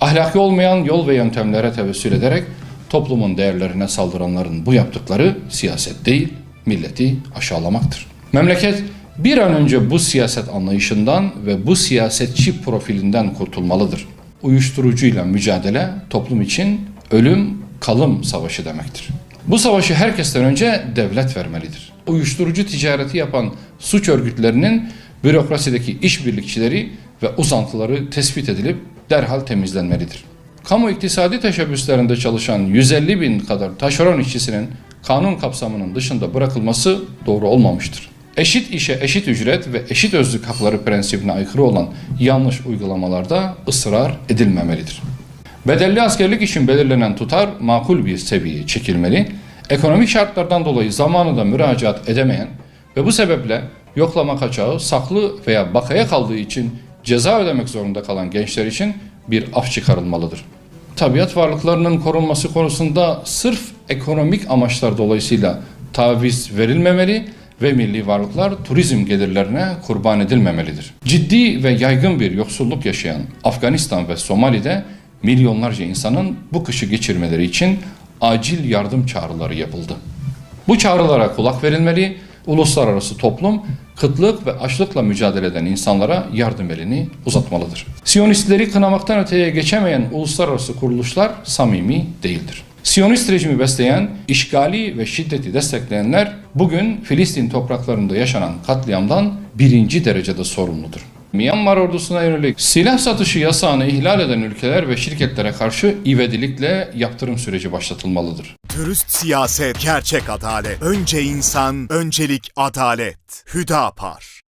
Ahlaki olmayan yol ve yöntemlere tevessül ederek toplumun değerlerine saldıranların bu yaptıkları siyaset değil, milleti aşağılamaktır. Memleket bir an önce bu siyaset anlayışından ve bu siyasetçi profilinden kurtulmalıdır. Uyuşturucuyla mücadele toplum için ölüm kalım savaşı demektir. Bu savaşı herkesten önce devlet vermelidir. Uyuşturucu ticareti yapan suç örgütlerinin bürokrasideki işbirlikçileri ve uzantıları tespit edilip derhal temizlenmelidir. Kamu iktisadi teşebbüslerinde çalışan 150 bin kadar taşeron işçisinin kanun kapsamının dışında bırakılması doğru olmamıştır. Eşit işe eşit ücret ve eşit özlük hakları prensibine aykırı olan yanlış uygulamalarda ısrar edilmemelidir. Bedelli askerlik için belirlenen tutar makul bir seviyeye çekilmeli, ekonomik şartlardan dolayı zamanında müracaat edemeyen ve bu sebeple yoklama kaçağı, saklı veya bakaya kaldığı için ceza ödemek zorunda kalan gençler için bir af çıkarılmalıdır. Tabiat varlıklarının korunması konusunda sırf ekonomik amaçlar dolayısıyla taviz verilmemeli ve milli varlıklar turizm gelirlerine kurban edilmemelidir. Ciddi ve yaygın bir yoksulluk yaşayan Afganistan ve Somali'de milyonlarca insanın bu kışı geçirmeleri için acil yardım çağrıları yapıldı. Bu çağrılara kulak verilmeli, uluslararası toplum kıtlık ve açlıkla mücadele eden insanlara yardım elini uzatmalıdır. Siyonistleri kınamaktan öteye geçemeyen uluslararası kuruluşlar samimi değildir. Siyonist rejimi besleyen, işgali ve şiddeti destekleyenler bugün Filistin topraklarında yaşanan katliamdan birinci derecede sorumludur. Myanmar ordusuna yönelik silah satışı yasağını ihlal eden ülkeler ve şirketlere karşı ivedilikle yaptırım süreci başlatılmalıdır. Dürüst siyaset, gerçek adalet. Önce insan, öncelik adalet. Hüdapar.